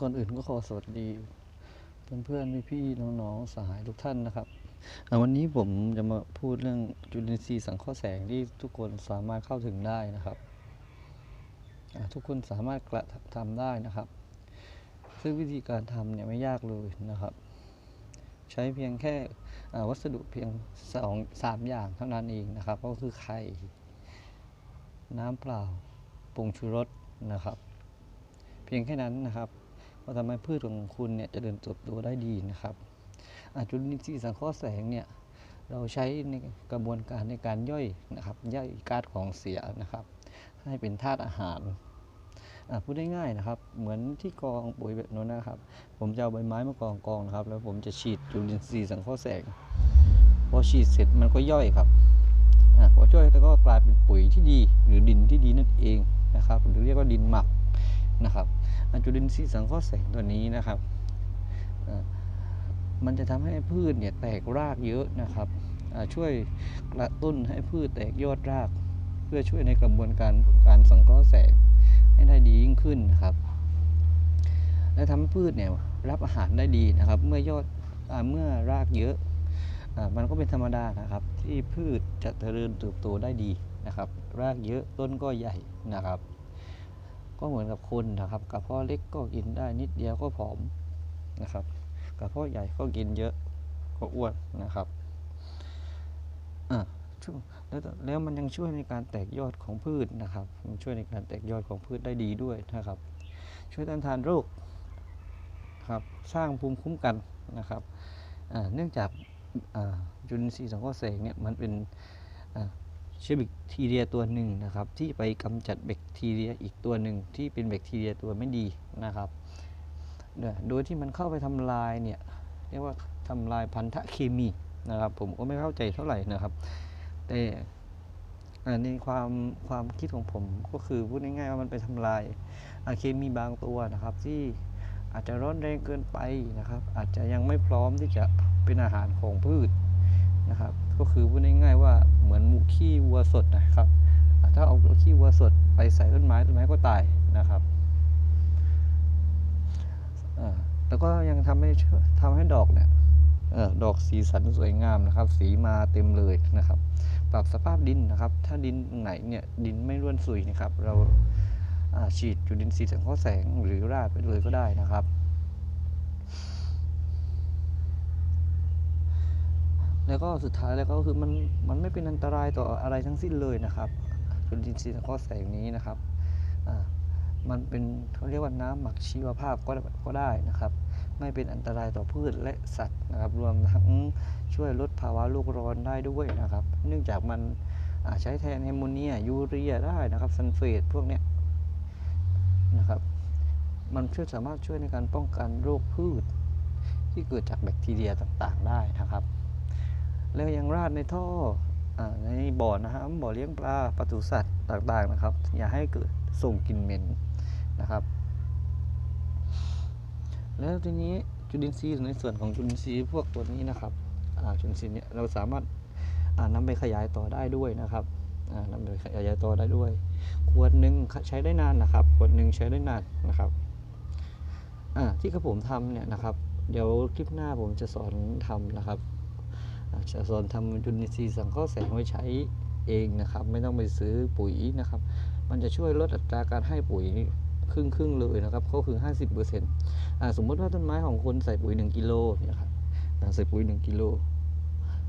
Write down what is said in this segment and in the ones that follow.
ก่อนอื่นก็ขอสวัสดี เพื่อนๆพี่ๆน้องๆสหายทุกท่านนะครับวันนี้ผมจะมาพูดเรื่องจุลินทรีย์สังเคราะห์แสงที่ทุกคนสามารถเข้าถึงได้นะครับทุกคนสามารถกระทำได้นะครับ ซึ่งวิธีการทำเนี่ยไม่ยากเลยนะครับ ใช้เพียงแค่วัสดุเพียงสองสามอย่างเท่านั้นเองนะครับ ก็คือไข่น้ำเปล่าผงชูรสนะครับ เพียงแค่นั้นนะครับ ก็ทำให้พืชของคุณเนี่ยจเจริญเติบโตได้ดีนะครับอาจุลินทรีย์สังเคราะห์แสงเนี่ยเราใช้ในกระบวนการในการย่อยนะครับย่อยก๊าซของเสียนะครับ ให้เป็นธาตุอาหารอะพูดง่ายนะครับ เหมือนที่กองปุ๋ยแบบนั้นนะครับ ผมจะเอาใบไม้มากองกองนะครับ แล้วผมจะฉีดจุลินทรีย์สังเคราะห์แสงพอฉีดเสร็จมันก็ย่อยครับอพอย่อยแล้วก็กลายเป็นปุ๋ยที่ดี หรือดินที่ดีนั่นเองนะครับ หรือเรียกว่าดินหมัก นะครับจุลินทรีย์สังเคราะห์แสงตัวนี้นะครับมันจะทำให้พืชเนี่ยแตกรากเยอะนะครับช่วยกระตุ้นให้พืชแตกยอดราก เพื่อช่วยในกระบวนการการสังเคราะห์แสงให้ได้ดียิ่งขึ้นนะครับ และทำให้พืชเนี่ยรับอาหารได้ดีนะครับ เมื่อยอดอเมื่อรากเยอะมันก็เป็นธรรมดานะครับ ที่พืชจะเจริญเติบโตได้ดีนะครับ รากเยอะต้นก็ใหญ่นะครับ ก็เหมือนกับคนนะครับกระเพาะเล็กก็กินได้นิดเดียวก็ผอมนะครับกระเพาะใหญ่ก็กินเยอะก็อ้วนนะครับอะช่วแล้วแล้วมันยังช่วยในการแตกยอดของพืชนะครับ มันช่วยในการแตกยอดของพืชได้ดีด้วยนะครับ ช่วยต้านทานโรคครับสร้างภูมิคุ้มกันนะครับเนื่องจากจุลินทรีย์สังเคราะห์แสงเนี่ยมันเป็นเชื้อแบค ทีเรียตัวหนึ่งนะครับ ที่ไปกำจัดแบคทีเรียอีกตัวหนึ่งที่เป็นแบคทีเรียตัวไม่ดีนะครับเนี่ยโดยที่มันเข้าไปทำลายเนี่ยเรียกว่าทำลายพันธะเคมีนะครับ ผมก็ไม่เข้าใจเท่าไหร่นะครับ แต่ในความความคิดของผมก็คือพูดง่ายๆว่ามันไปทำลายเคมีบางตัวนะครับ ที่อาจจะร้อนแรงเกินไปนะครับ อาจจะยังไม่พร้อมที่จะเป็นอาหารของพืชนะครับ ก็คือพูดง่ายๆว่าเหมือนหมูขี้วัวสดนะครับ ถ้าเอาขี้วัวสดไปใส่ต้นไม้ต้นไม้ก็ตายนะครับแล้วก็ยังทำให้ช่วยทำให้ดอกเนี่ยอดอกสีสันสวยงามนะครับ สีมาเต็มเลยนะครับ ปรับสภาพดินนะครับ ถ้าดินไหนเนี่ยดินไม่ร่วนซุยนะครับ เราอ่าฉีดจุลินทรีย์สังเคราะห์แสงหรือราดไปเลยก็ได้นะครับ แล้วก็สุดท้ายแล้วก็คือมันมันไม่เป็นอันตรายต่ออะไรทั้งสิ้นเลยนะครับจุลินทรีย์สังเคราะห์แสงนี้นะครับมันเป็นเขาเรียกว่าน้ำหมักชีวภาพก็ก็ได้นะครับ ไม่เป็นอันตรายต่อพืชและสัตว์นะครับ รวมทั้งช่วยลดภาวะโลกร้อนได้ด้วยนะครับ เนื่องจากมันใช้แทนแอมโมเนียยูเรียได้นะครับซัลเฟตพวกเนี้ยนะครับมันช่วยสามารถช่วยในการป้องกันโรคพืช ที่เกิดจากแบคทีเรียต่างๆได้นะครับ แล้วยังราดในท่ออในบ่อนะครับบ่อเลี้ยงปลาปศุสัตว์ต่างๆนะครับ อย่าให้เกิดส่งกลิ่นเหม็นนะครับ แล้วทีนี้จุลินทรีย์ในส่วนของจุลินทรีย์พวกตัวนี้นะครับจุลินทรีย์เนี่ยเราสามารถอ่านำไปขยายต่อได้ด้วยนะครับอ่านำไปขยายต่อได้ด้วยขวดหนึ่งใช้ได้นานนะครับขวดหนึ่งใช้ได้นานนะครับที่กระผมทำเนี่ยนะครับ เดี๋ยวคลิปหน้าผมจะสอนทำนะครับ อาจะสอนทำจุลินทรีย์สังเคราะห์แสงไว้ใช้เองนะครับ ไม่ต้องไปซื้อปุ๋ยนะครับ มันจะช่วยลดอัตราการให้ปุ๋ยครึ่งครึ่งๆเลยนะครับก็คือ 50%อ่าสมมติว่าต้นไม้ของคุณใส่ปุ๋ย 1กิโลเนี่ยครับใส่ปุ๋ย 1กิโล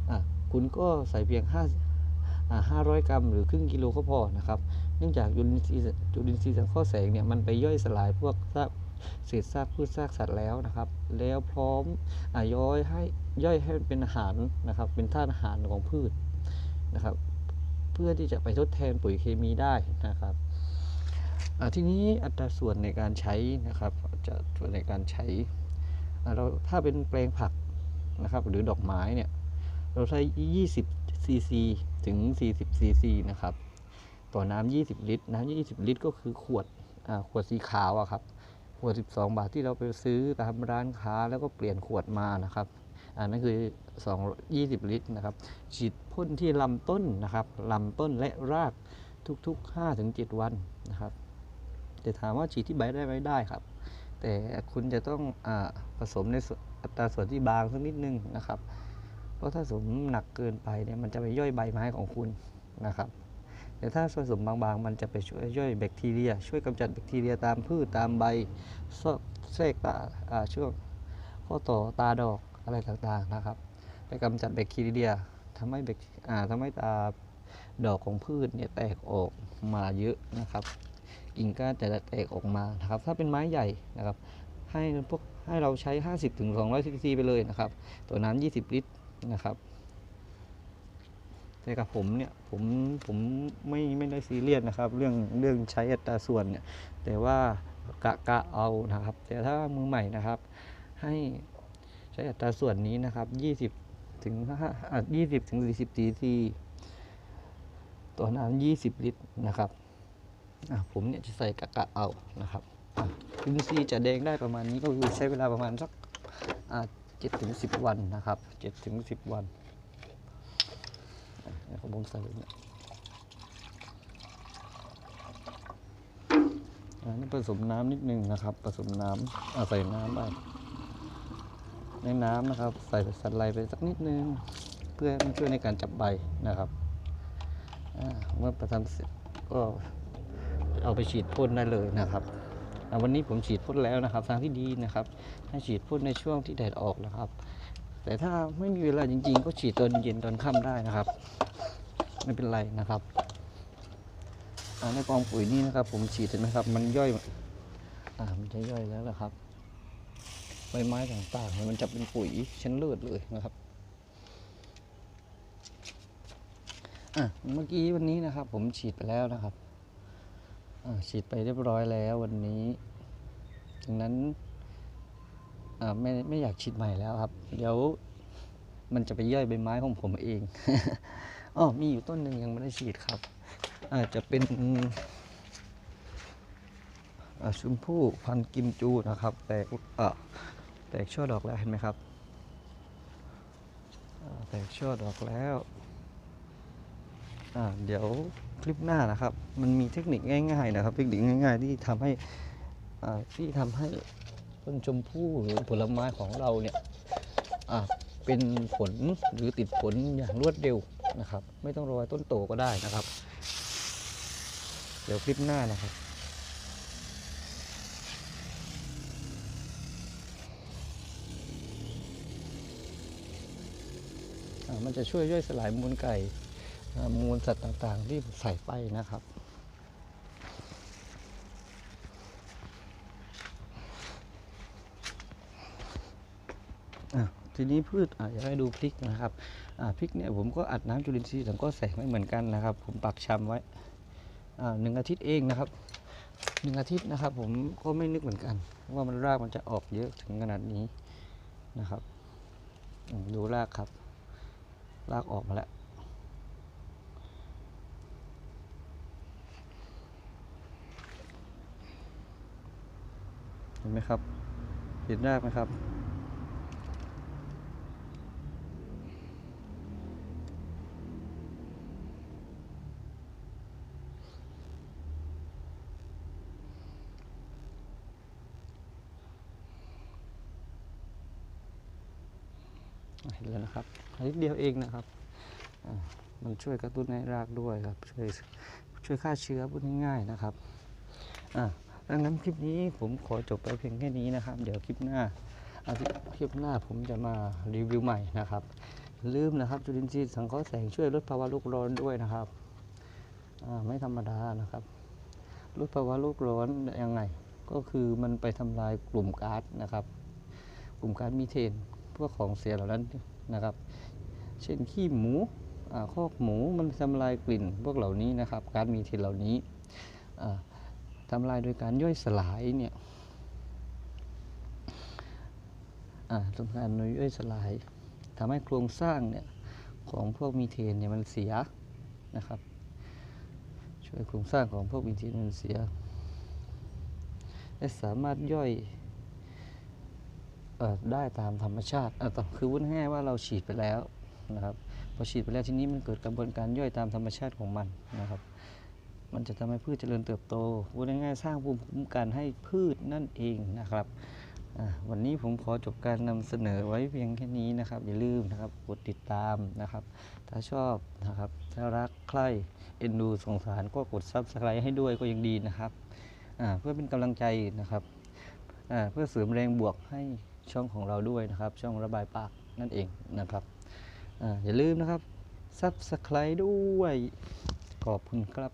อ่าคุณก็ใส่เพียง5อ่า500 กรัมหรือครึ่งกิโลก็พอนะครับ เนื่องจากจุลินทรีย์จุลินทรีย์สังเคราะห์แสงเนี่ยมันไปย่อยสลายพวกซาก เศษซากพืชซากสัตว์แล้วนะครับ แล้วพร้อมอย่อยให้ย่อยให้เป็นอาหารนะครับ เป็นธาตุอาหารของพืชนะครับ เพื่อที่จะไปทดแทนปุ๋ยเคมีได้นะครับทีนี้อัตราส่วนในการใช้นะครับจะส่วนในการใช้เราถ้าเป็นแปลงผักนะครับ หรือดอกไม้เนี่ยเราใช้ 20 ซีซีถึง 40 ซีซีนะครับ ต่อน้ำ 20 ลิตร น้ำ 20 ลิตร ก็คือขวดขวดสีขาวอะครับ ขวด 12 บาทที่เราไปซื้อตามร้านค้าแล้วก็เปลี่ยนขวดมานะครับอันนั้นคือ 2 20 ลิตรนะครับฉีดพ่นที่ลำต้นนะครับลำต้นและรากทุกๆ 5-7 วันนะครับแต่ถามว่าฉีดที่ใบได้ไหมได้ครับ แต่คุณจะต้องอผสมในอัตราส่วนที่บางสักนิดนึงนะครับ เพราะถ้าผสมหนักเกินไปเนี่ยมันจะไปย่อยใบไม้ของคุณนะครับ แต่ถ้าผสมบางๆ มันจะไปช่วยย่อยแบคทีเรีย ช่วยกำจัดแบคทีเรียตามพืชตามใบซอกแทรกตาช่วงข้อต่อตาดอกอะไรต่างๆนะครับไปกำจัดแบคทีเรียทำให้แบคทำให้ตาดอกของพืชเนี่ยแตกออกมาเยอะนะครับกิ่งก้านแต่ละแตกออกมานะครับ ถ้าเป็นไม้ใหญ่นะครับ ให้พวกให้เราใช้ 50ถึง200ซีซีไปเลยนะครับ ตัวน้ำ20 ลิตรนะครับ แต่กับผมเนี่ยผมผมไม่ไม่ได้ซีเรียสนะครับ เรื่องเรื่องใช้อัตราส่วนเนี่ยแต่ว่ากะกะเอานะครับ แต่ถ้ามือใหม่นะครับ ให้ใช้อัตราส่วนนี้นะครับ 20ถึง5อะ20ถึง40ซีซีตัวน้ำ20 ลิตรนะครับอะผมเนี่ยจะใส่กะกะเอานะครับอะอินทรีจะแดงได้ประมาณนี้ก็คือใช้เวลาประมาณสักอะ7ถึง10วันนะครับ7ถึง10วัน เดี๋ยวผมใส่ไปเนี่ยอันนี้ผสมน้ำนิดนึงนะครับ ผสมน้ำเอาใส่น้ำไปในน้ำนะครับ ใส่สันไลไปสักนิดนึง เพื่อช่วยในการจับใบนะครับเมื่อประทำเสร็จก็เอาไปฉีดพ่นได้เลยนะครับวันนี้ผมฉีดพ่นแล้วนะครับ ทางที่ดีนะครับ ให้ฉีดพ่นในช่วงที่แดดออกนะครับ แต่ถ้าไม่มีเวลาจริง ๆ ก็ฉีดตอนเย็นตอนค่ำได้นะครับ ไม่เป็นไรนะครับอ่าในกองปุ๋ยนี่นะครับ ผมฉีดเห็นไหมครับ มันย่อยอ่ามันจะย่อยแล้วนะครับใบไม้ต่างๆมันจะเป็นปุ๋ยชั้นเลิศเลยนะครับอะเมื่อกี้วันนี้นะครับ ผมฉีดไปแล้วนะครับฉีดไปเรียบร้อยแล้ววันนี้ดังนั้น ไม่ไม่อยากฉีดใหม่แล้วครับ เดี๋ยวมันจะไปย่อยใบไม้ของผมเองอ๋อมีอยู่ต้นหนึ่งยังไม่ได้ฉีดครับ อาจจะเป็นอ่าชมพู่พันกิมจูนะครับ แตกอ่าแตกช่อดอกแล้วเห็นไหมครับแตกช่อดอกแล้วเดี๋ยวคลิปหน้านะครับ มันมีเทคนิคง่ายๆนะครับ เทคนิคง่าย ๆ ที่ทำให้ที่ทำให้ ต้นชมพู่หรือผลไม้ของเราเนี่ยเป็นผลหรือติดผลอย่างรวดเร็วนะครับ ไม่ต้องรอต้นโตก็ได้นะครับ เดี๋ยวคลิปหน้านะครับมันจะช่วยย่อยสลายมูลไก่มูลสัตว์ต่างๆ ที่ใส่ไปนะครับ อะ ทีนี้พืชอะอยากให้ดูพริกนะครับอะพริกเนี่ยผมก็อัดน้ำจุลินทรีย์สังเคราะห์แสงไว้เหมือนกันนะครับ ผมปักชำไว้อ่าหนึ่งอาทิตย์เองนะครับหนึ่งอาทิตย์นะครับ ผมก็ไม่นึกเหมือนกัน ว่ามันรากมันจะออกเยอะถึงขนาดนี้นะครับดูรากครับรากออกมาแล้วเห็นไหมครับ เห็นรากไหมครับ เห็นแล้วนะครับนิดเดียวเองนะครับมันช่วยกระตุ้นให้รากด้วยครับ ช่วยช่วยฆ่าเชื้อพูดง่ายๆนะครับอ่าดังนั้นคลิปนี้ผมขอจบไปเพียงแค่นี้นะครับ เดี๋ยวคลิปหน้าคลิปหน้าผมจะมารีวิวใหม่นะครับ ลืมนะครับ จุลินทรีย์สังเคราะห์แสงช่วยลดภาวะโลกร้อนด้วยนะครับไม่ธรรมดานะครับ ลดภาวะโลกร้อนยังไง ก็คือมันไปทำลายกลุ่มก๊าซนะครับ กลุ่มก๊าซมีเทน พวกของเสียเหล่านั้นนะครับ เช่นขี้หมูอคอกหมูมันทำลายกลิ่นพวกเหล่านี้นะครับ กาซมีเทนเหล่านี้อ่าทำลายโดยการย่อยสลายเนี่ยทำการโดยย่อยสลายทำให้โครงสร้างเนี่ยของพวกมีเทนเนี่ยมันเสียนะครับ ช่วยโครงสร้างของพวกมีเทนมันเสียและสามารถย่อย ได้ตามธรรมชาติอะคือพูดง่ายว่าเราฉีดไปแล้วนะครับพอฉีดไปแล้วทีนี้มันเกิดกระบวนการย่อยตามธรรมชาติของมันนะครับมันจะทำให้พืชเจริญเติบโตพูดง่ายๆสร้างภูมิคุ้มกันให้พืชนั่นเองนะครับ วันนี้ผมขอจบการนำเสนอไว้เพียงแค่นี้นะครับ อย่าลืมนะครับกดติดตามนะครับ ถ้าชอบนะครับ ถ้ารักใคร่เอ็นดูสงสารก็กดซับสไครต์ให้ด้วยก็ยังดีนะครับ เพื่อเป็นกำลังใจนะครับ เพื่อเสริมแรงบวกให้ ช่องของเราด้วยนะครับ ช่องระบายปากนั่นเองนะครับออย่าลืมนะครับซับสไครต์ด้วย ขอบคุณครับ